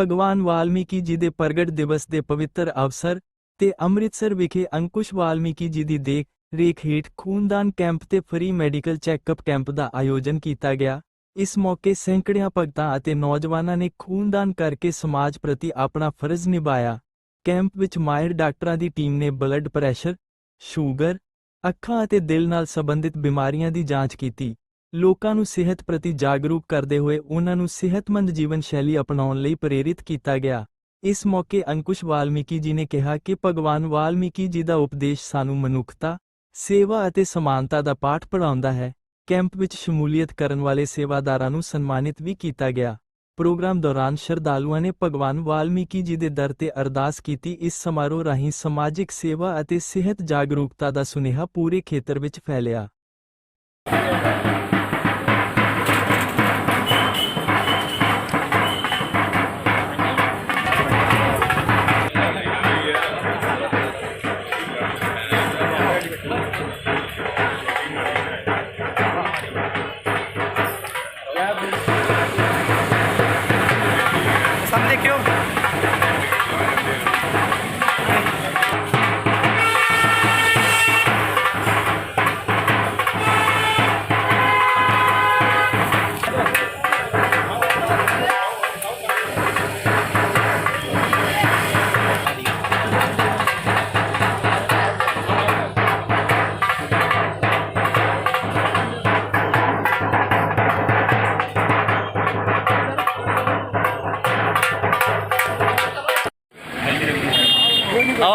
ਭਗਵਾਨ ਵਾਲਮੀਕੀ ਜੀ ਦੇ ਪ੍ਰਗਟ ਦਿਵਸ ਦੇ ਪਵਿੱਤਰ ਅਵਸਰ ਤੇ ਅੰਮ੍ਰਿਤਸਰ ਵਿਖੇ ਅੰਕੁਸ਼ ਵਾਲਮੀਕੀ ਜੀ ਦੀ ਦੇਖ ਰੇਖ ਹੇਠ ਖੂਨਦਾਨ ਕੈਂਪ ਤੇ ਫ੍ਰੀ ਮੈਡੀਕਲ ਚੈੱਕਅਪ ਕੈਂਪ ਦਾ ਆਯੋਜਨ ਕੀਤਾ ਗਿਆ। ਇਸ ਮੌਕੇ ਸੈਂਕੜਿਆਂ ਭਗਤਾਂ ਅਤੇ ਨੌਜਵਾਨਾਂ ਨੇ ਖੂਨਦਾਨ ਕਰਕੇ ਸਮਾਜ ਪ੍ਰਤੀ ਆਪਣਾ ਫਰਜ਼ ਨਿਭਾਇਆ। ਕੈਂਪ ਵਿੱਚ ਮਾਹਿਰ ਡਾਕਟਰਾਂ ਦੀ ਟੀਮ ਨੇ ਬਲੱਡ ਪ੍ਰੈਸ਼ਰ, ਸ਼ੂਗਰ, ਅੱਖਾਂ ਅਤੇ ਦਿਲ ਨਾਲ ਸੰਬੰਧਿਤ ਬਿਮਾਰੀਆਂ ਦੀ ਜਾਂਚ ਕੀਤੀ। ਲੋਕਾਂ ਨੂੰ ਸਿਹਤ ਪ੍ਰਤੀ ਜਾਗਰੂਕ ਕਰਦੇ ਹੋਏ ਉਹਨਾਂ ਨੂੰ ਸਿਹਤਮੰਦ ਜੀਵਨ ਸ਼ੈਲੀ ਅਪਣਾਉਣ ਲਈ ਪ੍ਰੇਰਿਤ ਕੀਤਾ ਗਿਆ। ਇਸ ਮੌਕੇ ਅੰਕੁਸ਼ ਵਾਲਮੀਕੀ ਜੀ ਨੇ ਕਿਹਾ ਕਿ ਭਗਵਾਨ ਵਾਲਮੀਕੀ ਜੀ ਦਾ ਉਪਦੇਸ਼ ਸਾਨੂੰ ਮਨੁੱਖਤਾ, ਸੇਵਾ ਅਤੇ ਸਮਾਨਤਾ ਦਾ ਪਾਠ ਪੜਾਉਂਦਾ ਹੈ। ਕੈਂਪ ਵਿੱਚ ਸ਼ਮੂਲੀਅਤ ਕਰਨ ਵਾਲੇ ਸੇਵਾਦਾਰਾਂ ਨੂੰ ਸਨਮਾਨਿਤ ਵੀ ਕੀਤਾ ਗਿਆ। ਪ੍ਰੋਗਰਾਮ ਦੌਰਾਨ ਸ਼ਰਧਾਲੂਆਂ ਨੇ ਭਗਵਾਨ ਵਾਲਮੀਕੀ ਜੀ ਦੇ ਦਰ ਤੇ ਅਰਦਾਸ ਕੀਤੀ। ਇਸ ਸਮਾਰੋਹ ਰਾਹੀਂ ਸਮਾਜਿਕ ਸੇਵਾ ਅਤੇ ਸਿਹਤ ਜਾਗਰੂਕਤਾ ਦਾ ਸੁਨੇਹਾ ਪੂਰੇ ਖੇਤਰ ਵਿੱਚ ਫੈਲਿਆ।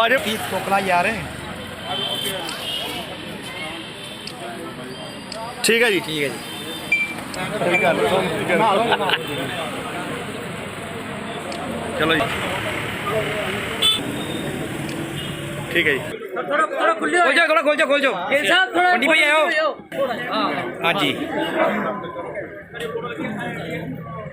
ਆਵਾਜ਼ ਪੀਸ ਟੋਕਲਾ ਯਾਰ ਠੀਕ ਹੈ ਜੀ। ਠੀਕ ਹੈ ਜੀ। ਕੋਈ ਗੱਲ ਚਲੋ ਜੀ। ਠੀਕ ਹੈ ਜੀ। ਥੋੜਾ ਥੋੜਾ ਖੁੱਲਿਓ ਖੋਲ ਜਾ ਥੋੜਾ ਖੋਲ ਜਾ ਖੋਲ ਜਾ ਗਿਲ ਸਾਹਿਬ ਥੋੜਾ ਮੰਡੀ ਭਾਈ ਆਇਓ। ਹਾਂ। ਹਾਂਜੀ।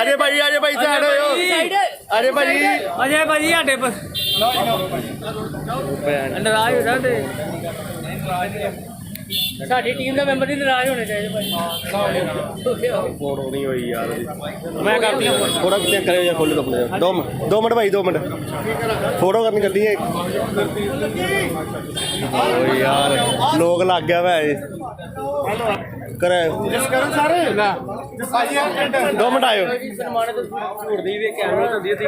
ਅਗਰ ਭਾਈ ਆਜੇ ਭਾਈ ਸਾਈਡ ਹੋਇਓ। ਆਜੇ ਭਾਈ ਅਜੇ ਭਾਜੀ ਸਾਡੇ ਪਰ। ਨਾਰਾਜ਼ ਹੋ ਜਾਂਦੇ ਸਾਡੀ ਟੀਮ ਦਾ ਮੈਂਬਰ ਹੀ ਨਾਰਾਜ਼ ਹੋਣੇ ਚਾਹੀਦੇ ਭਾਈ ਫੋਟੋ ਨਹੀਂ ਹੋਈ ਯਾਰ। ਮੈਂ ਕਰਦੀ ਥੋੜਾ ਕਿਤੇ ਕਰਿਓ ਯਾਰ ਖੋਲੋ ਆਪਣੇ। ਦੋ ਮਿੰਟ ਦੋ ਮਿੰਟ ਭਾਈ ਦੋ ਮਿੰਟ। ਫੋਟੋ ਕਰਨੀ ਕਰਦੀ ਹੈ ਓ ਯਾਰ ਲੋਕ ਲੱਗ ਗਿਆ ਵਾ ਇਹ ਕਰੇ ਜਿਸ ਕਰਨ ਸਾਰੇ? ਦੋ ਮਿੰਟ ਆਇਓ। ਸਨਮਾਨਿਤ ਝੂੜਦੀ ਵੀ ਕੈਮਰਾ ਹੁੰਦੀ ਸੀ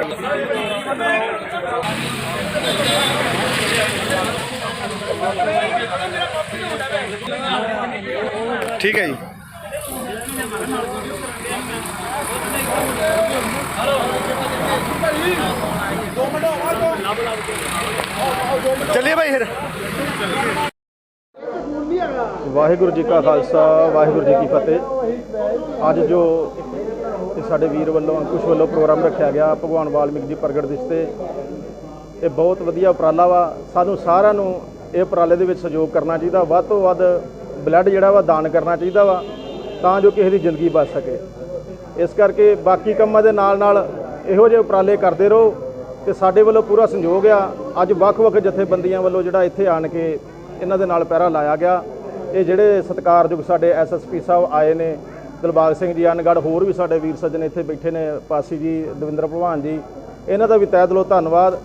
ਠੀਕ ਹੈ ਜੀ ਚੱਲੀਏ ਭਾਈ ਫਿਰ। ਵਾਹਿਗੁਰੂ ਜੀ ਕਾ ਖਾਲਸਾ, ਵਾਹਿਗੁਰੂ ਜੀ ਕੀ ਫਤਿਹ। ਅੱਜ ਜੋ ਸਾਡੇ ਵੀਰ ਵੱਲੋਂ, ਅੰਕੁਸ਼ ਵੱਲੋਂ ਪ੍ਰੋਗਰਾਮ ਰੱਖਿਆ ਗਿਆ, ਭਗਵਾਨ ਵਾਲਮੀਕ ਜੀ ਪ੍ਰਗਟ ਦਿਵਸ ਤੇ, ਇਹ ਬਹੁਤ ਵਧੀਆ ਉਪਰਾਲਾ ਵਾ। ਸਾਨੂੰ ਸਾਰਿਆਂ ਨੂੰ ਇਹ ਉਪਰਾਲੇ ਦੇ ਵਿੱਚ ਸਹਿਯੋਗ ਕਰਨਾ ਚਾਹੀਦਾ। ਵੱਧ ਤੋਂ ਵੱਧ ਬਲੱਡ ਜਿਹੜਾ ਵਾ, ਦਾਨ ਕਰਨਾ ਚਾਹੀਦਾ ਵਾ, ਤਾਂ ਜੋ ਕਿਸੇ ਦੀ ਜ਼ਿੰਦਗੀ ਬਚ ਸਕੇ। ਇਸ ਕਰਕੇ ਬਾਕੀ ਕੰਮਾਂ ਦੇ ਨਾਲ ਨਾਲ ਇਹੋ ਜਿਹੇ ਉਪਰਾਲੇ ਕਰਦੇ ਰਹੋ ਤੇ ਸਾਡੇ ਵੱਲੋਂ ਪੂਰਾ ਸੰਯੋਗ ਆ। ਅੱਜ ਵੱਖ-ਵੱਖ ਜਥੇਬੰਦੀਆਂ ਵੱਲੋਂ ਜਿਹੜਾ ਇੱਥੇ ਆਣ ਕੇ ਇਹਨਾਂ ਦੇ ਨਾਲ ਪਹਿਰਾ ਲਾਇਆ ਗਿਆ। ਇਹ ਜਿਹੜੇ ਸਤਿਕਾਰਯੋਗ ਸਾਡੇ ਐਸਐਸਪੀ ਸਾਹਿਬ ਆਏ ਨੇ, ਦਿਲਬਾਗ ਸਿੰਘ ਜੀ ਅਨਗੜ ਹੋਰ ਵੀ ਸਾਡੇ ਵੀਰ ਸੱਜਣ ਇੱਥੇ ਬੈਠੇ ਨੇ, ਪਾਸੀ ਜੀ, ਦਵਿੰਦਰ ਭਲਵਾਨ ਜੀ, ਇਹਨਾਂ ਦਾ ਵੀ ਤਹਿ ਦਿਲੋਂ ਧੰਨਵਾਦ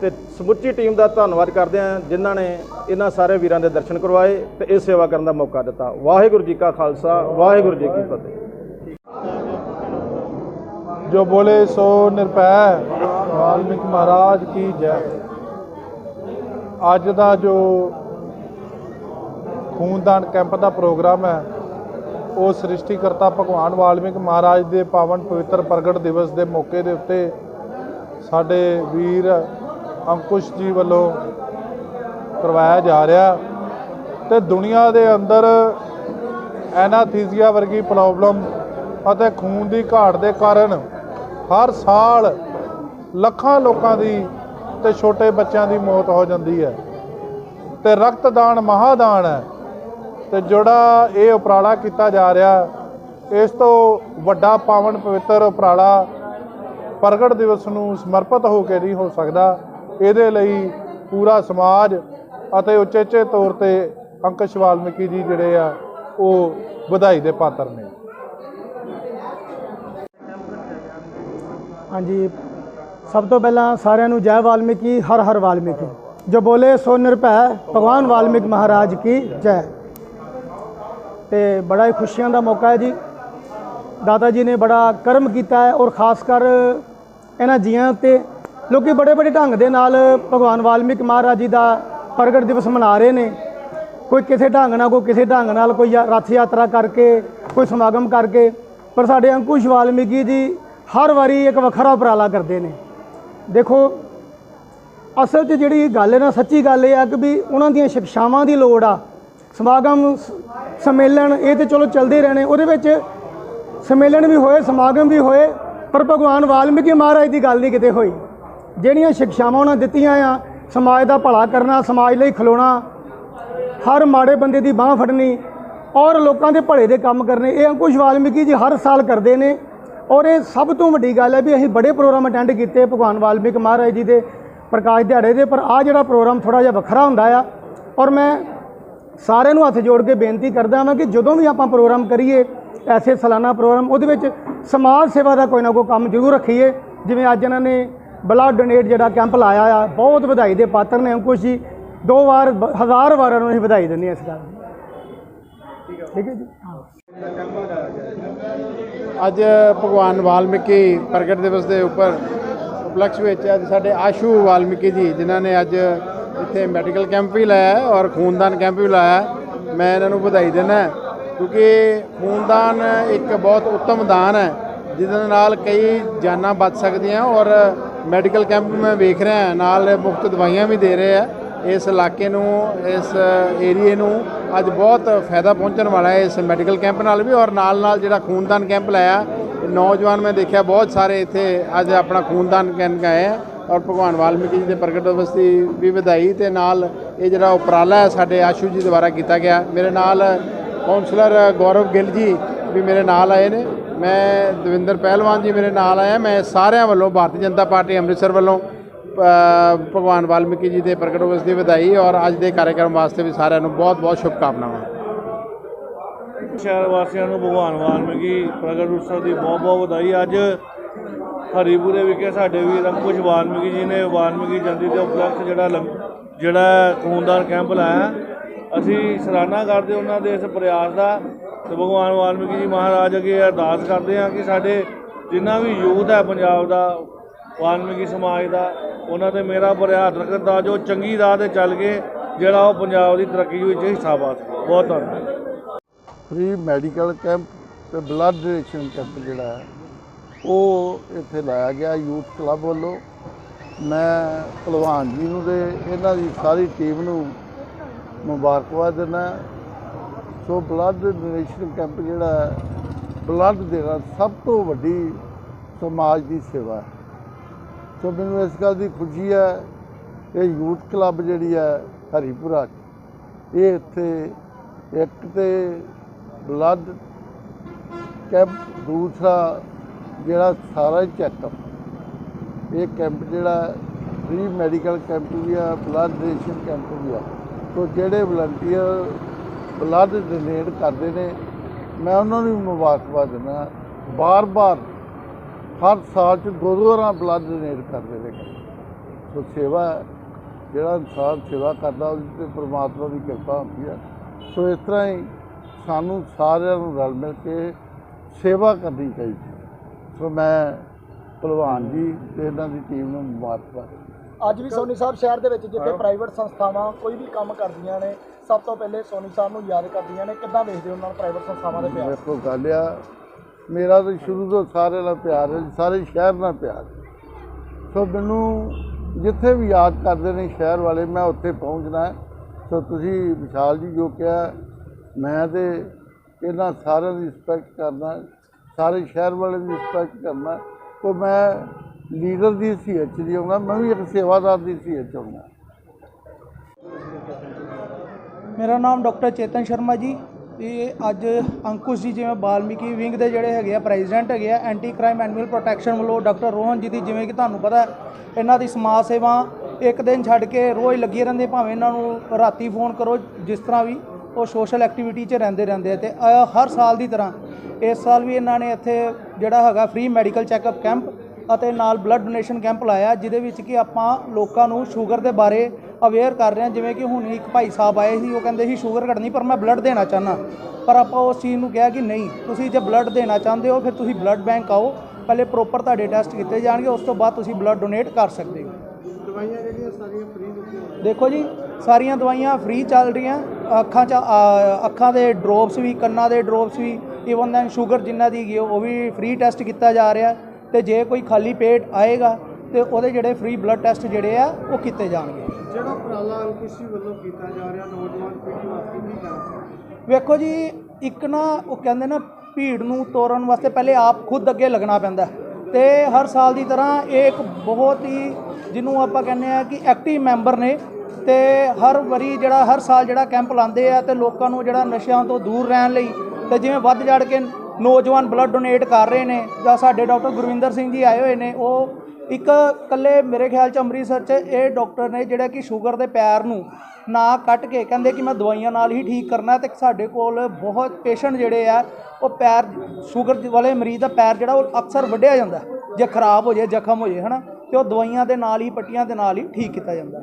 ਤੇ ਸਮੁੱਚੀ ਟੀਮ ਦਾ ਧੰਨਵਾਦ ਕਰਦੇ ਹਾਂ, ਜਿਨ੍ਹਾਂ ਨੇ ਇਹਨਾਂ ਸਾਰੇ ਵੀਰਾਂ ਦੇ ਦਰਸ਼ਨ ਕਰਵਾਏ ਤੇ ਇਹ ਸੇਵਾ ਕਰਨ ਦਾ ਮੌਕਾ ਦਿੱਤਾ। ਵਾਹਿਗੁਰੂ ਜੀ ਕਾ ਖਾਲਸਾ, ਵਾਹਿਗੁਰੂ ਜੀ ਕੀ ਫਤਿਹ। ਜੋ ਬੋਲੇ ਸੋ ਨਿਰਪੈ ਵਾਲਮੀਕ ਮਹਾਰਾਜ ਕੀ ਜੈ। ਅੱਜ ਦਾ ਜੋ ਖੂਨਦਾਨ ਕੈਂਪ ਦਾ ਪ੍ਰੋਗਰਾਮ ਹੈ। ਉਹ ਸ੍ਰਿਸ਼ਟੀਕਰਤਾ ਭਗਵਾਨ ਵਾਲਮੀਕ ਮਹਾਰਾਜ ਦੇ ਪਾਵਨ ਪਵਿੱਤਰ ਪ੍ਰਗਟ ਦਿਵਸ ਦੇ ਮੌਕੇ ਦੇ ਉੱਤੇ ਸਾਡੇ ਵੀਰ ਅੰਕੁਸ਼ ਜੀ ਵੱਲੋਂ ਕਰਵਾਇਆ ਜਾ ਰਿਹਾ। ਤੇ ਦੁਨੀਆ ਦੇ ਅੰਦਰ ਐਨਾਥੀਜੀਆ ਵਰਗੀ ਪ੍ਰੋਬਲਮ ਅਤੇ ਖੂਨ ਦੀ ਘਾਟ ਦੇ ਕਾਰਨ ਹਰ ਸਾਲ ਲੱਖਾਂ ਲੋਕਾਂ ਦੀ ਤੇ ਛੋਟੇ ਬੱਚਿਆਂ ਦੀ ਮੌਤ ਹੋ ਜਾਂਦੀ ਹੈ। ਤੇ ਰਕਤਦਾਨ ਮਹਾਦਾਨ ਹੈ। ਤੇ ਜਿਹੜਾ ਇਹ ਉਪਰਾਲਾ ਕੀਤਾ ਜਾ ਰਿਹਾ, ਇਸ ਤੋਂ ਵੱਡਾ ਪਾਵਨ ਪਵਿੱਤਰ ਉਪਰਾਲਾ ਪ੍ਰਗਟ ਦਿਵਸ ਨੂੰ ਸਮਰਪਿਤ ਹੋ ਕੇ ਨਹੀਂ ਹੋ ਸਕਦਾ। ਇਹਦੇ ਲਈ ਪੂਰਾ ਸਮਾਜ ਅਤੇ ਉਚੇਚੇ ਤੌਰ ਤੇ ਅੰਕਸ਼ ਵਾਲਮੀਕੀ ਜੀ ਜਿਹੜੇ ਆ, ਉਹ ਵਧਾਈ ਦੇ ਪਾਤਰ ਨੇ। ਹਾਂਜੀ, ਸਭ ਤੋਂ ਪਹਿਲਾਂ ਸਾਰਿਆਂ ਨੂੰ ਜੈ ਵਾਲਮੀਕੀ, ਹਰ ਹਰ ਵਾਲਮੀਕੀ। ਜੋ ਬੋਲੇ ਸੋ ਨਿਰਭੈ, ਭਗਵਾਨ ਵਾਲਮੀਕ ਮਹਾਰਾਜ ਕੀ ਜੈ। ਤੇ ਬੜਾ ਹੀ ਖੁਸ਼ੀਆਂ ਦਾ ਮੌਕਾ ਹੈ ਜੀ। ਦਾਦਾ ਜੀ ਨੇ ਬੜਾ ਕਰਮ ਕੀਤਾ ਹੈ ਔਰ ਖਾਸ ਕਰ ਇਹਨਾਂ ਜੀਆਂ ਉੱਤੇ। ਲੋਕੀ ਬੜੇ ਬੜੇ ਢੰਗ ਦੇ ਨਾਲ ਭਗਵਾਨ ਵਾਲਮੀਕ ਮਹਾਰਾਜ ਜੀ ਦਾ ਪ੍ਰਗਟ ਦਿਵਸ ਮਨਾ ਰਹੇ ਨੇ। ਕੋਈ ਕਿਸੇ ਢੰਗ ਨਾਲ, ਕੋਈ ਕਿਸੇ ਢੰਗ ਨਾਲ ਕੋਈ ਯਾ- ਰੱਥ ਯਾਤਰਾ ਕਰਕੇ, ਕੋਈ ਸਮਾਗਮ ਕਰਕੇ, ਪਰ ਸਾਡੇ ਅੰਕੁਸ਼ ਵਾਲਮੀਕੀ ਜੀ ਹਰ ਵਾਰੀ ਇੱਕ ਵੱਖਰਾ ਉਪਰਾਲਾ ਕਰਦੇ ਨੇ। ਦੇਖੋ, ਅਸਲ 'ਚ ਜਿਹੜੀ ਗੱਲ ਹੈ ਨਾ, ਸੱਚੀ ਗੱਲ ਇਹ ਆ ਕਿ ਵੀ ਉਹਨਾਂ ਦੀਆਂ ਸ਼ਿਕਸ਼ਾਵਾਂ ਦੀ ਲੋੜ ਆ। ਸਮਾਗਮ ਸ- ਸੰਮੇਲਨ, ਇਹ ਤੇ ਚਲੋ ਚੱਲਦੇ ਰਹਿਣੇ। ਉਹਦੇ ਵਿੱਚ ਸੰਮੇਲਨ ਵੀ ਹੋਏ, ਸਮਾਗਮ ਵੀ ਹੋਏ, ਪਰ ਭਗਵਾਨ ਵਾਲਮੀਕੀ ਮਹਾਰਾਜ ਦੀ ਗੱਲ ਨਹੀਂ ਕਿਤੇ ਹੋਈ। ਜਿਹੜੀਆਂ ਸਿੱਖਿਆਵਾਂ ਉਹਨਾਂ ਦਿੱਤੀਆਂ ਆ, ਸਮਾਜ ਦਾ ਭਲਾ ਕਰਨਾ, ਸਮਾਜ ਲਈ ਖਲੋਣਾ, ਹਰ ਮਾੜੇ ਬੰਦੇ ਦੀ ਬਾਹ ਫੜਨੀ, ਔਰ ਲੋਕਾਂ ਦੇ ਭਲੇ ਦੇ ਕੰਮ ਕਰਨੇ, ਇਹ ਅੰਕੁਸ਼ ਵਾਲਮੀਕੀ ਜੀ ਹਰ ਸਾਲ ਕਰਦੇ ਨੇ। ਔਰ ਇਹ ਸਭ ਤੋਂ ਵੱਡੀ ਗੱਲ ਹੈ ਵੀ ਅਸੀਂ ਬੜੇ ਪ੍ਰੋਗਰਾਮ ਅਟੈਂਡ ਕੀਤੇ ਭਗਵਾਨ ਵਾਲਮੀਕ ਮਹਾਰਾਜ ਜੀ ਦੇ ਪ੍ਰਕਾਸ਼ ਦਿਹਾੜੇ ਦੇ, ਪਰ ਆ ਜਿਹੜਾ ਪ੍ਰੋਗਰਾਮ ਥੋੜਾ ਜਿਹਾ ਵੱਖਰਾ ਹੁੰਦਾ ਆ, ਔਰ ਮੈਂ ਸਾਰਿਆਂ ਨੂੰ ਹੱਥ ਜੋੜ ਕੇ ਬੇਨਤੀ ਕਰਦਾ ਹਾਂ ਕਿ ਜਦੋਂ ਵੀ ਆਪਾਂ ਪ੍ਰੋਗਰਾਮ ਕਰੀਏ, ਐਸੇ ਸਾਲਾਨਾ ਪ੍ਰੋਗਰਾਮ, ਉਹਦੇ ਵਿੱਚ ਸਮਾਜ ਸੇਵਾ ਦਾ ਕੋਈ ਨਾ ਕੋਈ ਕੰਮ ਜ਼ਰੂਰ ਰੱਖੀਏ। ਜਿਵੇਂ ਅੱਜ ਇਹਨਾਂ ਨੇ ਬਲੱਡ ਡੋਨੇਟ ਜਿਹੜਾ ਕੈਂਪ ਲਾਇਆ ਆ, ਬਹੁਤ ਵਧਾਈ ਦੇ ਪਾਤਰ ਨੇ ਅੰਕੁਸ਼ ਜੀ। ਦੋ ਵਾਰ, ਹਜ਼ਾਰ ਵਾਰ ਉਹਨਾਂ ਨੂੰ ਅਸੀਂ ਵਧਾਈ ਦਿੰਦੇ ਹਾਂ ਇਸ ਗੱਲ ਠੀਕ ਹੈ ਜੀ? ਅੱਜ ਭਗਵਾਨ ਵਾਲਮੀਕੀ ਪ੍ਰਗਟ ਦਿਵਸ ਦੇ ਉੱਪਰ ਉਪਲਕਸ਼ ਵਿੱਚ ਅੱਜ ਸਾਡੇ ਆਸ਼ੂ ਵਾਲਮੀਕੀ ਜੀ, ਜਿਨ੍ਹਾਂ ਨੇ ਅੱਜ ਇੱਥੇ ਮੈਡੀਕਲ ਕੈਂਪ ਵੀ ਲਾਇਆ ਔਰ ਖੂਨਦਾਨ ਕੈਂਪ ਵੀ ਲਾਇਆ ਮੈਂ ਇਹਨਾਂ ਨੂੰ ਵਧਾਈ ਦਿੰਦਾ ਕਿਉਂਕਿ ਖੂਨਦਾਨ ਇੱਕ ਬਹੁਤ ਉੱਤਮ ਦਾਨ ਹੈ, ਜਿਹਦੇ ਨਾਲ ਕਈ ਜਾਨਾਂ ਬਚ ਸਕਦੀਆਂ ਔਰ ਮੈਡੀਕਲ ਕੈਂਪ ਮੈਂ ਵੇਖ ਰਿਹਾ ਨਾਲ ਮੁਫਤ ਦਵਾਈਆਂ ਵੀ ਦੇ ਰਹੇ ਆ। ਇਸ ਇਲਾਕੇ ਨੂੰ, ਇਸ ਏਰੀਏ ਨੂੰ ਅੱਜ ਬਹੁਤ ਫਾਇਦਾ ਪਹੁੰਚਣ ਵਾਲਾ ਹੈ ਇਸ ਮੈਡੀਕਲ ਕੈਂਪ ਨਾਲ ਵੀ ਔਰ ਨਾਲ ਨਾਲ ਜਿਹੜਾ ਖੂਨਦਾਨ ਕੈਂਪ ਲਾਇਆ, ਨੌਜਵਾਨ ਮੈਂ ਦੇਖਿਆ ਬਹੁਤ ਸਾਰੇ ਇੱਥੇ ਅੱਜ ਆਪਣਾ ਖੂਨਦਾਨ ਕੈਂਪ ਗਏ ਆ। ਔਰ ਭਗਵਾਨ ਵਾਲਮੀਕੀ ਜੀ ਦੇ ਪ੍ਰਗਟ ਦਿਵਸ ਦੀ ਵੀ ਵਧਾਈ ਤੇ ਨਾਲ ਇਹ ਜਿਹੜਾ ਉਪਰਾਲਾ ਹੈ ਸਾਡੇ ਆਸ਼ੂ ਜੀ ਦੁਆਰਾ ਕੀਤਾ ਗਿਆ। ਮੇਰੇ ਨਾਲ ਕਾਉਂਸਲਰ ਗੌਰਵ ਗਿੱਲ ਜੀ ਵੀ ਮੇਰੇ ਨਾਲ ਆਏ ਨੇ। ਮੈਂ ਦਵਿੰਦਰ ਪਹਿਲਵਾਨ ਜੀ ਮੇਰੇ ਨਾਲ ਆਇਆ। ਮੈਂ ਸਾਰਿਆਂ ਵੱਲੋਂ ਭਾਰਤੀ ਜਨਤਾ ਪਾਰਟੀ ਅੰਮ੍ਰਿਤਸਰ ਵੱਲੋਂ ਭਗਵਾਨ ਵਾਲਮੀਕੀ ਜੀ ਦੇ ਪ੍ਰਗਟ ਦਿਵਸ ਦੀ ਵਧਾਈ ਔਰ ਅੱਜ ਦੇ ਕਾਰਜਕ੍ਰਮ ਵਾਸਤੇ ਵੀ ਸਾਰਿਆਂ ਨੂੰ ਬਹੁਤ ਬਹੁਤ ਸ਼ੁਭਕਾਮਨਾਵਾਂ। ਸ਼ਹਿਰ ਵਾਸੀਆਂ ਨੂੰ ਭਗਵਾਨ ਵਾਲਮੀਕੀ ਪ੍ਰਗਟ ਉਤਸਵ ਦੀ ਬਹੁਤ ਬਹੁਤ ਵਧਾਈ। ਅੱਜ ਹਰੀਪੁਰੇ ਵਿਖੇ ਸਾਡੇ ਵੀ ਅੰਕੁਸ਼ ਵਾਲਮੀਕੀ ਜੀ ਨੇ, ਵਾਲਮੀਕੀ ਜੰਦੀ ਦੇ ਉਪਲਕਸ਼ ਜਿਹੜਾ ਲੰਗ- ਜਿਹੜਾ ਖੂਨਦਾਨ ਕੈਂਪ ਲਾਇਆ। ਅਸੀਂ ਸਰਾਹਨਾ ਕਰਦੇ ਉਹਨਾਂ ਦੇ ਇਸ ਪ੍ਰਯਾਸ ਦਾ ਤੇ ਭਗਵਾਨ ਵਾਲਮੀਕੀ ਜੀ ਮਹਾਰਾਜ ਅੱਗੇ ਅਰਦਾਸ ਕਰਦੇ ਹਾਂ ਕਿ ਸਾਡੇ ਜਿੰਨਾ ਵੀ ਯੂਥ ਹੈ ਪੰਜਾਬ ਦਾ, ਵਾਲਮੀਕੀ ਸਮਾਜ ਦਾ, ਉਹਨਾਂ ਤੇ ਮੇਰਾ ਬਰਿਆਤ ਰੱਖਣ ਦਾ ਜੋ ਚੰਗੀ ਰਾਹ ਤੇ ਚੱਲ ਕੇ ਜਿਹੜਾ ਉਹ ਪੰਜਾਬ ਦੀ ਤਰੱਕੀ ਵਿੱਚ ਹਿੱਸਾ ਪਾ ਸਕੇ। ਬਹੁਤ ਧੰਨਵਾਦ। ਫ੍ਰੀ ਮੈਡੀਕਲ ਕੈਂਪ ਤੇ ਬਲੱਡ ਡੋਨੇਸ਼ਨ ਕੈਂਪ ਜਿਹੜਾ ਹੈ ਉਹ ਇੱਥੇ ਲਾਇਆ ਗਿਆ ਯੂਥ ਕਲੱਬ ਵੱਲੋਂ। ਮੈਂ ਭਲਵਾਨ ਜੀ ਨੂੰ ਤੇ ਇਹਨਾਂ ਦੀ ਸਾਰੀ ਟੀਮ ਨੂੰ ਮੁਬਾਰਕਬਾਦ ਦਿੰਦਾ ਸੋ ਬਲੱਡ ਡੋਨੇਸ਼ਨ ਕੈਂਪ ਜਿਹੜਾ ਬਲੱਡ ਦੇਣਾ ਸਭ ਤੋਂ ਵੱਡੀ ਸਮਾਜ ਦੀ ਸੇਵਾ ਹੈ। ਸੋ ਮੈਨੂੰ ਇਸ ਗੱਲ ਦੀ ਖੁਸ਼ੀ ਹੈ ਕਿ ਯੂਥ ਕਲੱਬ ਜਿਹੜੀ ਹੈ ਹਰੀਪੁਰਾ ਇਹ ਇੱਥੇ ਇੱਕ ਤੇ ਬਲੱਡ ਕੈਂਪ, ਦੂਸਰਾ ਜਿਹੜਾ ਸਾਰਾ ਹੀ ਚੈੱਕਅਪ ਇਹ ਕੈਂਪ ਜਿਹੜਾ ਫ੍ਰੀ ਮੈਡੀਕਲ ਕੈਂਪ ਵੀ ਆ ਬਲੱਡ ਡੋਨੇਸ਼ਨ ਕੈਂਪ ਵੀ ਆ। ਸੋ ਜਿਹੜੇ ਵਲੰਟੀਅਰ ਬਲੱਡ ਡੋਨੇਟ ਕਰਦੇ ਨੇ, ਮੈਂ ਉਹਨਾਂ ਨੂੰ ਵੀ ਮੁਬਾਰਕਬਾਦ ਦਿੰਦਾ ਬਾਰ-ਬਾਰ, ਹਰ ਸਾਲ ਚ ਦੋ ਦੋ ਵਾਰਾਂ ਬਲੱਡ ਡੋਨੇਟ ਕਰਦੇ ਨੇ। ਸੋ ਸੇਵਾ, ਜਿਹੜਾ ਇਨਸਾਨ ਸੇਵਾ ਕਰਦਾ, ਉਹਦੇ ਤੇ ਪ੍ਰਮਾਤਮਾ ਦੀ ਕਿਰਪਾ ਹੁੰਦੀ ਹੈ ਸੋ ਇਸ ਤਰ੍ਹਾਂ ਹੀ ਸਾਨੂੰ ਸਾਰਿਆਂ ਨੂੰ ਰਲ ਮਿਲ ਕੇ ਸੇਵਾ ਕਰਨੀ ਚਾਹੀਦੀ ਸੋ ਮੈਂ ਭਲਵਾਨ ਜੀ ਤੇ ਇਹਨਾਂ ਦੀ ਟੀਮ ਨੂੰ ਮੁਬਾਰਕਬਾਦ। ਅੱਜ ਵੀ ਸੋਨੀ ਸਾਹਿਬ ਸ਼ਹਿਰ ਦੇ ਵਿੱਚ ਜਿੱਥੇ ਪ੍ਰਾਈਵੇਟ ਸੰਸਥਾਵਾਂ ਕੋਈ ਵੀ ਕੰਮ ਕਰਦੀਆਂ ਨੇ ਸਭ ਤੋਂ ਪਹਿਲੇ ਸੋਨੀ ਸਾਹਿਬ ਨੂੰ ਯਾਦ ਕਰਦੀਆਂ ਨੇ। ਕਿੱਦਾਂ ਵੇਖਦੇ ਹੋ ਉਹਨਾਂ ਨੂੰ ਪ੍ਰਾਈਵੇਟ ਸੰਸਥਾਵਾਂ ਦੇ ਪਿਆਰ? ਕੋਲ ਗੱਲ ਆ ਮੇਰਾ ਤਾਂ ਸ਼ੁਰੂ ਤੋਂ ਸਾਰਿਆਂ ਨਾਲ ਪਿਆਰ ਹੈ ਸਾਰੇ ਸ਼ਹਿਰ ਨਾਲ ਪਿਆਰ। ਸੋ ਮੈਨੂੰ ਜਿੱਥੇ ਵੀ ਯਾਦ ਕਰਦੇ ਨੇ ਸ਼ਹਿਰ ਵਾਲੇ ਮੈਂ ਉੱਥੇ ਪਹੁੰਚਣਾ ਹੈ। ਸੋ ਤੁਸੀਂ ਵਿਸ਼ਾਲ ਜੀ ਜੋ ਕਿਹਾ ਮੈਂ ਤੇ ਇਹਨਾਂ ਸਾਰਿਆਂ ਦੀ ਰਿਸਪੈਕਟ ਕਰਦਾ ਸਾਰੇ ਸ਼ਹਿਰ ਵਾਲੇ ਦੀ ਰਿਸਪੈਕਟ ਕਰਨਾ ਉਹ ਮੈਂ ਲੀਡਰ ਦੀ ਸੀਹਤ 'ਚ ਨਹੀਂ ਆਉਣਾ ਮੈਂ ਵੀ ਇੱਕ ਸੇਵਾਦਾਰ ਦੀ ਸੀਹਤ 'ਚ ਆਉਣਾ ਮੇਰਾ ਨਾਮ ਡਾਕਟਰ ਚੇਤਨ ਸ਼ਰਮਾ ਜੀ। ਇਹ ਅੱਜ ਅੰਕੁਸ਼ ਜੀ ਜਿਵੇਂ ਬਾਲਮੀਕੀ ਵਿੰਗ ਦੇ ਜਿਹੜੇ ਹੈਗੇ ਆ ਪ੍ਰੈਜ਼ੀਡੈਂਟ ਹੈਗੇ ਆ ਐਂਟੀ ਕ੍ਰਾਈਮ ਐਨੀਮਲ ਪ੍ਰੋਟੈਕਸ਼ਨ ਵੱਲੋਂ ਡਾਕਟਰ ਰੋਹਨ ਜੀ ਦੀ ਜਿਵੇਂ ਕਿ ਤੁਹਾਨੂੰ ਪਤਾ ਇਹਨਾਂ ਦੀ ਸਮਾਜ ਸੇਵਾ ਇੱਕ ਦਿਨ ਛੱਡ ਕੇ ਰੋਜ਼ ਲੱਗੀ ਰਹਿੰਦੇ ਭਾਵੇਂ ਇਹਨਾਂ ਨੂੰ ਰਾਤੀ ਫੋਨ ਕਰੋ, ਜਿਸ ਤਰ੍ਹਾਂ ਵੀ ਉਹ ਸੋਸ਼ਲ ਐਕਟੀਵਿਟੀ 'ਚ ਰਹਿੰਦੇ ਰਹਿੰਦੇ ਆ ਤੇ ਹਰ ਸਾਲ ਦੀ ਤਰ੍ਹਾਂ ਇਸ ਸਾਲ ਵੀ ਇਹਨਾਂ ਨੇ ਇੱਥੇ ਜਿਹੜਾ ਹੈਗਾ ਫ੍ਰੀ ਮੈਡੀਕਲ ਚੈੱਕਅਪ ਕੈਂਪ ਅਤੇ ਨਾਲ ਬਲੱਡ ਡੋਨੇਸ਼ਨ ਕੈਂਪ ਲਾਇਆ ਜਿਹਦੇ ਵਿੱਚ ਕਿ ਆਪਾਂ ਲੋਕਾਂ ਨੂੰ ਸ਼ੂਗਰ ਦੇ ਬਾਰੇ ਅਵੇਅਰ ਕਰ ਰਹੇ ਹਾਂ। ਜਿਵੇਂ ਕਿ ਹੁਣ ਇੱਕ ਭਾਈ ਸਾਹਿਬ ਆਏ ਸੀ ਉਹ ਕਹਿੰਦੇ ਸੀ ਸ਼ੂਗਰ ਘਟਣੀ ਪਰ ਮੈਂ ਬਲੱਡ ਦੇਣਾ ਚਾਹਨਾ ਪਰ ਆਪਾਂ ਉਸ ਚੀਜ਼ ਨੂੰ ਕਿਹਾ ਕਿ ਨਹੀਂ ਤੁਸੀਂ ਜੇ ਬਲੱਡ ਦੇਣਾ ਚਾਹੁੰਦੇ ਹੋ ਫਿਰ ਤੁਸੀਂ ਬਲੱਡ ਬੈਂਕ ਆਓ। ਪਹਿਲੇ ਪ੍ਰੋਪਰ ਤੁਹਾਡੇ ਟੈਸਟ ਕੀਤੇ ਜਾਣਗੇ ਉਸ ਤੋਂ ਬਾਅਦ ਤੁਸੀਂ ਬਲੱਡ ਡੋਨੇਟ ਕਰ ਸਕਦੇ ਹੋ। ਦਵਾਈਆਂ ਜਿਹੜੀਆਂ ਸਾਰੀਆਂ ਫ੍ਰੀ ਦੇਖੋ ਜੀ ਸਾਰੀਆਂ ਦਵਾਈਆਂ ਫ੍ਰੀ ਚੱਲ ਰਹੀਆਂ। ਅੱਖਾਂ 'ਚ ਅੱਖਾਂ ਦੇ ਡ੍ਰੌਪਸ ਵੀ ਕੰਨਾਂ ਦੇ ਡ੍ਰੌਪਸ ਵੀ ਈਵਨ ਦੈਨ ਸ਼ੂਗਰ ਜਿੰਨਾ ਦੀ ਹੈਗੀ ਉਹ ਵੀ ਫ੍ਰੀ ਟੈਸਟ ਕੀਤਾ ਜਾ ਰਿਹਾ ਤੇ ਜੇ ਕੋਈ ਖਾਲੀ ਪੇਟ ਆਏਗਾ ਤੇ ਉਹਦੇ ਜਿਹੜੇ ਫ੍ਰੀ ਬਲੱਡ ਟੈਸਟ ਜਿਹੜੇ ਆ ਉਹ ਕੀਤੇ ਜਾਣਗੇ ਜਿਹੜਾ ਉਪਰਾਲਾ ਕਿਸੇ ਵੱਲੋਂ ਕੀਤਾ ਜਾ ਰਿਹਾ ਨੌਜਵਾਨ ਪੀੜ੍ਹੀ ਵਾਸਤੇ ਕੀ ਕਹਿਣਾ ਵੇਖੋ ਜੀ ਇੱਕ ਨਾ ਉਹ ਕਹਿੰਦੇ ਨਾ ਭੀੜ ਨੂੰ ਤੋੜਨ ਵਾਸਤੇ ਪਹਿਲੇ ਆਪ ਖੁਦ ਅੱਗੇ ਲੱਗਣਾ ਪੈਂਦਾ। ਤੇ ਹਰ ਸਾਲ ਦੀ ਤਰ੍ਹਾਂ ਇਹ ਇੱਕ ਬਹੁਤ ਹੀ ਜਿਹਨੂੰ ਆਪਾਂ ਕਹਿੰਦੇ ਆ ਕਿ ਐਕਟਿਵ ਮੈਂਬਰ ਨੇ ਤੇ ਹਰ ਵਾਰੀ ਜਿਹੜਾ, ਹਰ ਸਾਲ ਜਿਹੜਾ ਕੈਂਪ ਲਾਉਂਦੇ ਆ ਤੇ ਲੋਕਾਂ ਨੂੰ ਜਿਹੜਾ ਨਸ਼ਿਆਂ ਤੋਂ ਦੂਰ ਰਹਿਣ ਲਈ ਤੇ ਜਿਵੇਂ ਵੱਧ ਚੜ ਕੇ ਨੌਜਵਾਨ ਬਲੱਡ ਡੋਨੇਟ ਕਰ ਰਹੇ ਨੇ ਜਾਂ ਸਾਡੇ ਡਾਕਟਰ ਗੁਰਵਿੰਦਰ ਸਿੰਘ ਜੀ ਆਏ ਹੋਏ ਨੇ, ਉਹ ਇੱਕ ਕੱਲੇ ਮੇਰੇ ਖਿਆਲ ਚ ਅੰਮ੍ਰਿਤਸਰ ਚ ਇਹ ਡਾਕਟਰ ਨੇ ਜਿਹੜਾ ਕਿ ਸ਼ੂਗਰ ਦੇ ਪੈਰ ਨੂੰ ਨਾ ਕੱਟ ਕੇ ਕਹਿੰਦੇ ਕਿ ਮੈਂ ਦਵਾਈਆਂ ਨਾਲ ਹੀ ਠੀਕ ਕਰਨਾ ਤੇ ਸਾਡੇ ਕੋਲ ਬਹੁਤ ਪੇਸ਼ੈਂਟ ਜਿਹੜੇ ਆ, ਉਹ ਪੈਰ ਸ਼ੂਗਰ ਵਾਲੇ ਮਰੀਜ਼ ਦਾ ਪੈਰ ਜਿਹੜਾ ਉਹ ਅਕਸਰ ਵੱਢਿਆ ਜਾਂਦਾ, ਜੇ ਖਰਾਬ ਹੋ ਜਾਏ, ਜ਼ਖਮ ਹੋ ਜਾਏ, ਹਨਾ, ਤੇ ਉਹ ਦਵਾਈਆਂ ਦੇ ਨਾਲ ਹੀ, ਪੱਟੀਆਂ ਦੇ ਨਾਲ ਹੀ ਠੀਕ ਕੀਤਾ ਜਾਂਦਾ।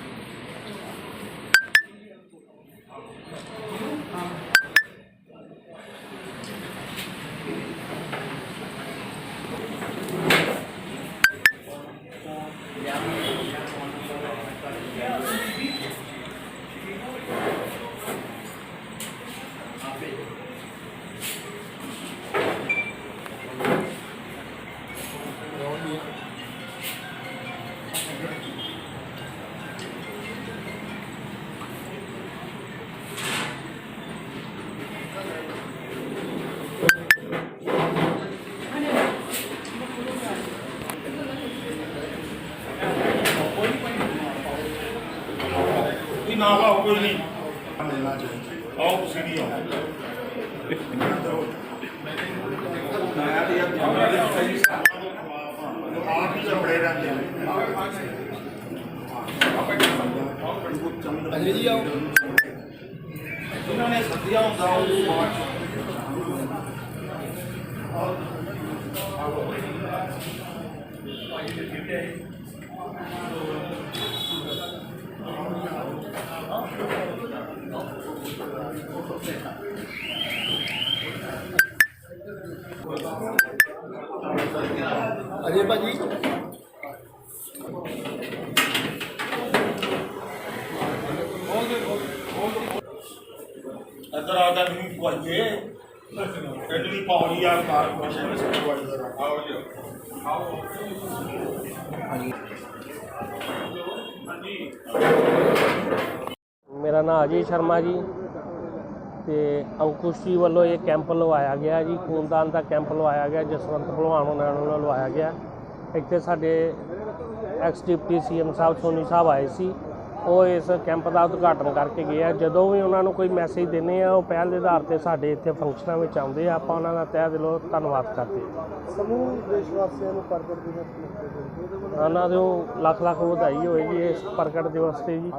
ਨਾ ਆਓ ਕੋਈ ਨਹੀਂ। ਆਓ ਤੁਸੀਂ ਵੀ ਆਓ। ਆਪ ਹੀ ਜਬੜੇ ਰਹਿੰਦੇ ਨੇ ਅਜੇ ਜੀ ਆਓ। ਉਹਨਾਂ ਨੇ ਸੱਦਿਆ ਹੁੰਦਾ ਉਹ ਬਾਅਦ ਚ ਅਜੇ ਭਾਜੀ ਇੱਧਰ ਆ ਤਾਂ ਨਹੀਂ ਪੁੱਛੇ ਇਹਦੀ ਪਾਉਣੀ ਆ ਕਾਰ ਕੋਸ਼ਿਸ਼ ਨੇ ਸਭ ਤੋਂ ਆਓ ਜੀ ਮੇਰਾ ਨਾਮ ਅਜੇ ਸ਼ਰਮਾ ਜੀ ਤੇ ਅੰਕੁਸ਼ ਜੀ ਵੱਲੋਂ ਇਹ ਕੈਂਪ ਲਵਾਇਆ ਗਿਆ ਜੀ, ਖੂਨਦਾਨ ਦਾ ਕੈਂਪ ਲਵਾਇਆ ਗਿਆ, ਜਸਵੰਤ ਭਲਵਾਨ ਉਹਨਾਂ ਵੱਲੋਂ ਲਵਾਇਆ ਗਿਆ। ਇੱਥੇ ਸਾਡੇ ਐਕਸ ਡਿਪਟੀ ਸੀਐਮ ਸਾਹਿਬ, ਸੋਨੀ ਸਾਹਿਬ ਆਏ ਸੀ। ਉਹ ਇਸ ਕੈਂਪ ਦਾ ਉਦਘਾਟਨ ਕਰਕੇ ਗਏ ਆ। ਜਦੋਂ ਵੀ ਉਹਨਾਂ ਨੂੰ ਕੋਈ ਮੈਸੇਜ ਦਿੰਦੇ ਆ ਉਹ ਪਹਿਲ ਦੇ ਆਧਾਰ ਤੇ ਸਾਡੇ ਇੱਥੇ ਫੰਕਸ਼ਨਾਂ ਵਿੱਚ ਆਉਂਦੇ ਆ। ਆਪਾਂ ਉਹਨਾਂ ਦਾ ਤਹਿ ਦਿਲੋਂ ਧੰਨਵਾਦ ਕਰਦੇ ਹਾਂ ਸਮੂਹ ਦੇਸ਼ ਵਾਸੀਆਂ ਨੂੰ ਪ੍ਰਗਟ ਦਿਵਸ ਉਹਨਾਂ ਨੂੰ ਲੱਖ ਲੱਖ ਵਧਾਈ ਹੋਏ ਜੀ ਇਸ ਪ੍ਰਗਟ ਦਿਵਸ ਤੇ ਜੀ।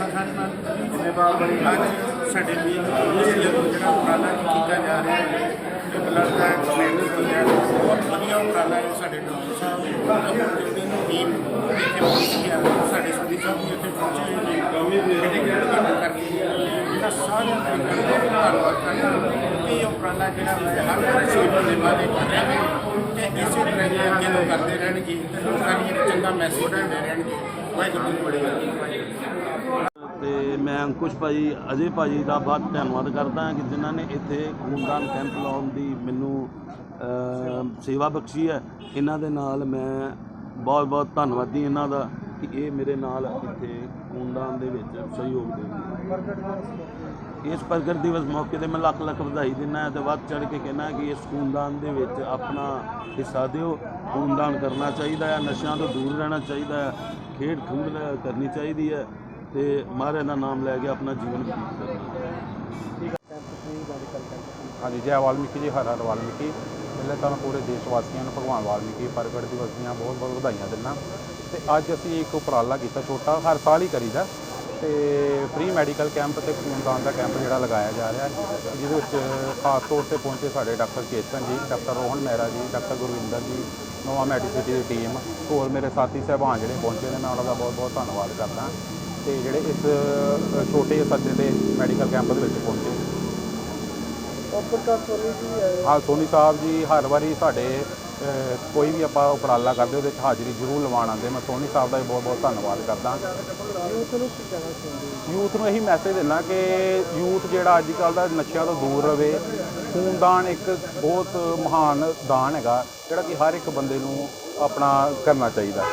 ਜ਼ਿੰਮੇਵਾਰ ਬੜੀ ਅੱਜ ਸਾਡੇ ਵੀ ਜਿਹੜਾ ਉਪਰਾਲਾ ਕੀਤਾ ਜਾ ਰਿਹਾ ਹੈ ਇਹ ਬਲੱਡ ਦਾ ਐਕਸਪੈਰੀਮੈਂਟ ਹੋਇਆ ਬਹੁਤ ਵਧੀਆ ਉਪਰਾਲਾ ਹੈ ਸਾਡੇ ਡਾਕਟਰ ਸਾਹਿਬ ਜਿਹੜੀ ਟੀਮ ਇੱਥੇ ਪਹੁੰਚੀ ਹੈ, ਸਾਡੇ ਸੁਦੀ ਸਾਹਿਬ ਵੀ ਇੱਥੇ ਪਹੁੰਚੇ ਹੋਏ ਨੇ ਜਿਹੜੇ ਕਿ ਜਿਹੜਾ ਸਾਰਿਆਂ ਦਾ ਧੰਨਵਾਦ ਕਰਦਾ ਇਹ ਉਪਰਾਲਾ ਜਿਹੜਾ ਹੈ, ਹਰ ਵਾਰ ਸੇਵਾ ਦੇ ਬਾਰੇ ਕਰ ਰਿਹਾ ਹੈ ਤੇ ਇਸੇ ਤਰ੍ਹਾਂ ਹੀ ਅੱਗੇ ਤੋਂ ਕਰਦੇ ਰਹਿਣਗੇ। ਤੇ ਲੋਕਾਂ ਨੂੰ ਇੱਕ ਚੰਗਾ ਮੈਸੇਜ ਦਿੰਦੇ ਰਹਿਣਗੇ। ਵਾਹਿਗੁਰੂ ਜੀ ਬੜੀ ਤੇ ਮੈਂ ਅੰਕੁਸ਼ ਭਾਜੀ ਅਜੇ ਭਾਜੀ ਦਾ ਬਹੁਤ ਧੰਨਵਾਦ ਕਰਦਾ ਹਾਂ ਕਿ ਜਿਨ੍ਹਾਂ ਨੇ ਇੱਥੇ ਖੂਨਦਾਨ ਕੈਂਪ ਲਾਉਣ ਦੀ ਮੈਨੂੰ ਸੇਵਾ ਬਖਸ਼ੀ ਹੈ। ਇਹਨਾਂ ਦੇ ਨਾਲ ਮੈਂ ਬਹੁਤ ਬਹੁਤ ਧੰਨਵਾਦੀ ਇਹਨਾਂ ਦਾ ਕਿ ਇਹ ਮੇਰੇ ਨਾਲ ਇੱਥੇ ਖੂਨਦਾਨ ਦੇ ਵਿੱਚ ਸਹਿਯੋਗ ਦੇਣਗੇ ਇਸ ਪ੍ਰਗਟ ਦਿਵਸ ਮੌਕੇ ਤੇ ਮੈਂ ਲੱਖ ਲੱਖ ਵਧਾਈ ਦਿੰਦਾ ਤੇ ਵੱਧ ਚੜ ਕੇ ਕਹਿਣਾ ਕਿ ਇਸ ਖੂਨਦਾਨ ਦੇ ਵਿੱਚ ਆਪਣਾ ਹਿੱਸਾ ਦਿਓ। ਖੂਨਦਾਨ ਕਰਨਾ ਚਾਹੀਦਾ ਹੈ, ਨਸ਼ਿਆਂ ਤੋਂ ਦੂਰ ਰਹਿਣਾ ਚਾਹੀਦਾ ਹੈ, ਖੇਡ ਖੂਡ ਕਰਨੀ ਚਾਹੀਦੀ ਹੈ ਤੇ ਮਹਾਰਾਜ ਦਾ ਨਾਮ ਲੈ ਕੇ ਆਪਣਾ ਜੀਵਨ ਬਤੀਤ ਕਰਨਾ। ਹਾਂਜੀ, ਜੈ ਵਾਲਮੀਕੀ ਜੀ, ਹਰ ਹਰ ਵਾਲਮੀਕੀ। ਪਹਿਲਾਂ ਤਾਂ ਮੈਂ ਪੂਰੇ ਦੇਸ਼ ਵਾਸੀਆਂ ਨੂੰ ਭਗਵਾਨ ਵਾਲਮੀਕੀ, ਪ੍ਰਗਟ ਦਿਵਸ ਦੀਆਂ ਬਹੁਤ ਬਹੁਤ ਵਧਾਈਆਂ ਦਿੰਦਾ। ਤੇ ਅੱਜ ਅਸੀਂ ਇੱਕ ਉਪਰਾਲਾ ਕੀਤਾ ਛੋਟਾ, ਹਰ ਸਾਲ ਹੀ ਕਰੀਦਾ। ਤੇ ਫ੍ਰੀ ਮੈਡੀਕਲ ਕੈਂਪ ਤੇ ਖੂਨਦਾਨ ਦਾ ਕੈਂਪ ਜਿਹੜਾ ਲਗਾਇਆ ਜਾ ਰਿਹਾ ਹੈ, ਜਿਹਦੇ ਵਿੱਚ ਖਾਸ ਤੌਰ ਤੇ ਪਹੁੰਚੇ ਸਾਡੇ ਡਾਕਟਰ ਚੇਤਨ ਜੀ, ਡਾਕਟਰ ਰੋਹਨ ਮਹਿਰਾ ਜੀ, ਡਾਕਟਰ ਗੁਰਵਿੰਦਰ ਜੀ, ਨੋਵਾ ਮੈਡੀਸਿਟੀ ਦੀ ਟੀਮ, ਹੋਰ ਮੇਰੇ ਸਾਥੀ ਸਹਿਬਾਨ ਜਿਹੜੇ ਪਹੁੰਚੇ ਨੇ, ਮੈਂ ਉਹਨਾਂ ਦਾ ਬਹੁਤ ਬਹੁਤ ਧੰਨਵਾਦ ਕਰਦਾ। ਤੇ ਜਿਹੜੇ ਇਸ ਛੋਟੇ ਸੱਦੇ ਦੇ ਮੈਡੀਕਲ ਕੈਂਪ ਦੇ ਵਿੱਚ ਪਹੁੰਚੇ। ਹਾਂ। ਸੋਨੀ ਸਾਹਿਬ ਜੀ ਹਰ ਵਾਰੀ ਸਾਡੇ ਕੋਈ ਵੀ ਆਪਾਂ ਉਪਰਾਲਾ ਕਰਦੇ ਉਹਦੇ ਵਿੱਚ ਹਾਜ਼ਰੀ ਜ਼ਰੂਰ ਲਵਾਉਣ ਆਉਂਦੇ। ਮੈਂ ਸੋਨੀ ਸਾਹਿਬ ਦਾ ਵੀ ਬਹੁਤ ਬਹੁਤ ਧੰਨਵਾਦ ਕਰਦਾ। ਯੂਥ ਨੂੰ ਇਹੀ ਮੈਸੇਜ ਦਿੰਦਾ ਕਿ ਯੂਥ ਜਿਹੜਾ ਅੱਜ ਕੱਲ ਦਾ ਨਸ਼ਿਆਂ ਤੋਂ ਦੂਰ ਰਵੇ। ਖੂਨਦਾਨ ਇੱਕ ਬਹੁਤ ਮਹਾਨ ਦਾਨ ਹੈਗਾ ਜਿਹੜਾ ਕਿ ਹਰ ਇੱਕ ਬੰਦੇ ਨੂੰ ਆਪਣਾ ਕਰਨਾ ਚਾਹੀਦਾ।